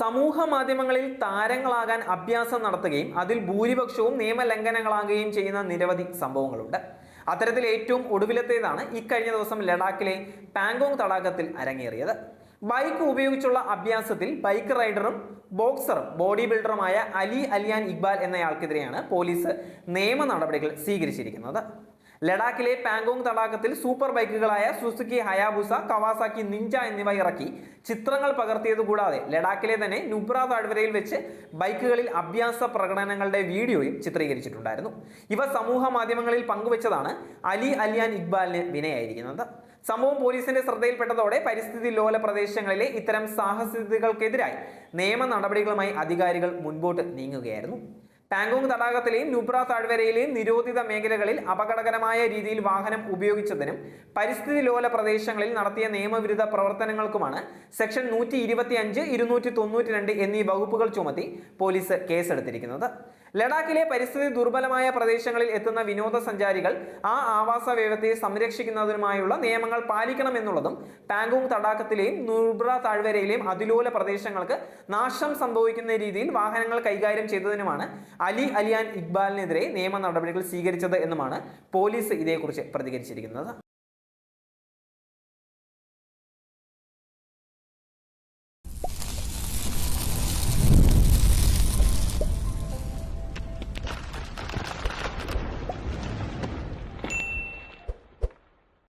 സമൂഹ മാധ്യമങ്ങളിൽ താരങ്ങളാകാൻ അഭ്യാസം നടത്തുകയും അതിൽ ഭൂരിപക്ഷവും നിയമലംഘനങ്ങളാകുകയും ചെയ്യുന്ന നിരവധി സംഭവങ്ങളുണ്ട്. അത്തരത്തിൽ ഏറ്റവും ഒടുവിലത്തേതാണ് ഇക്കഴിഞ്ഞ ദിവസം ലഡാക്കിലെ പാങ്കോങ് തടാകത്തിൽ അരങ്ങേറിയത്. ബൈക്ക് ഉപയോഗിച്ചുള്ള അഭ്യാസത്തിൽ ബൈക്ക് റൈഡറും ബോക്സറും ബോഡി ബിൽഡറുമായ അലി അലിയാൻ ഇക്ബാൽ എന്നയാൾക്കെതിരെയാണ് പോലീസ് നിയമ നടപടികൾ സ്വീകരിച്ചിരിക്കുന്നത്. ലഡാക്കിലെ പാങ്കോങ് തടാകത്തിൽ സൂപ്പർ ബൈക്കുകളായ സുസുക്കി ഹയാബുസ കവാസാക്കി നിഞ്ച എന്നിവ ഇറക്കി ചിത്രങ്ങൾ പകർത്തിയത് കൂടാതെ ലഡാക്കിലെ തന്നെ നുബ്ര താഴ്വരയിൽ വെച്ച് ബൈക്കുകളിൽ അഭ്യാസ പ്രകടനങ്ങളുടെ വീഡിയോയും ചിത്രീകരിച്ചിട്ടുണ്ടായിരുന്നു. ഇവ സമൂഹ മാധ്യമങ്ങളിൽ പങ്കുവച്ചതാണ് അലി അലിയാൻ ഇക്ബാലിന് വിനയായിരിക്കുന്നത്. സംഭവം പോലീസിന്റെ ശ്രദ്ധയിൽപ്പെട്ടതോടെ പരിസ്ഥിതി ലോല പ്രദേശങ്ങളിലെ ഇത്തരം സാഹസികതകൾക്കെതിരായി നിയമ നടപടികളുമായി അധികാരികൾ മുൻപോട്ട് നീങ്ങുകയായിരുന്നു. പാങ്കോങ് തടാകത്തിലെയും നുബ്ര താഴ്വരയിലെയും നിരോധിത മേഖലകളിൽ അപകടകരമായ രീതിയിൽ വാഹനം ഉപയോഗിച്ചതിനും പരിസ്ഥിതി ലോല പ്രദേശങ്ങളിൽ നടത്തിയ നിയമവിരുദ്ധ പ്രവർത്തനങ്ങൾക്കുമാണ് സെക്ഷൻ നൂറ്റി ഇരുപത്തി അഞ്ച് ഇരുന്നൂറ്റി തൊണ്ണൂറ്റി രണ്ട് എന്നീ വകുപ്പുകൾ ചുമത്തി പോലീസ് കേസെടുത്തിരിക്കുന്നത്. ലഡാക്കിലെ പരിസ്ഥിതി ദുർബലമായ പ്രദേശങ്ങളിൽ എത്തുന്ന വിനോദസഞ്ചാരികൾ ആ ആവാസ വ്യവസ്ഥയെ സംരക്ഷിക്കുന്നതിനുമായുള്ള നിയമങ്ങൾ പാലിക്കണമെന്നുള്ളതും പാങ്കോങ് തടാകത്തിലെയും നുബ്ര താഴ്വരയിലെയും അതിലോല പ്രദേശങ്ങൾക്ക് നാശം സംഭവിക്കുന്ന രീതിയിൽ വാഹനങ്ങൾ കൈകാര്യം ചെയ്തതിനുമാണ് അലി അലിയാൻ ഇക്ബാലിനെതിരെ നിയമ നടപടികൾ സ്വീകരിച്ചത് എന്നുമാണ് പോലീസ് ഇതേക്കുറിച്ച് പ്രതികരിച്ചിരിക്കുന്നത്.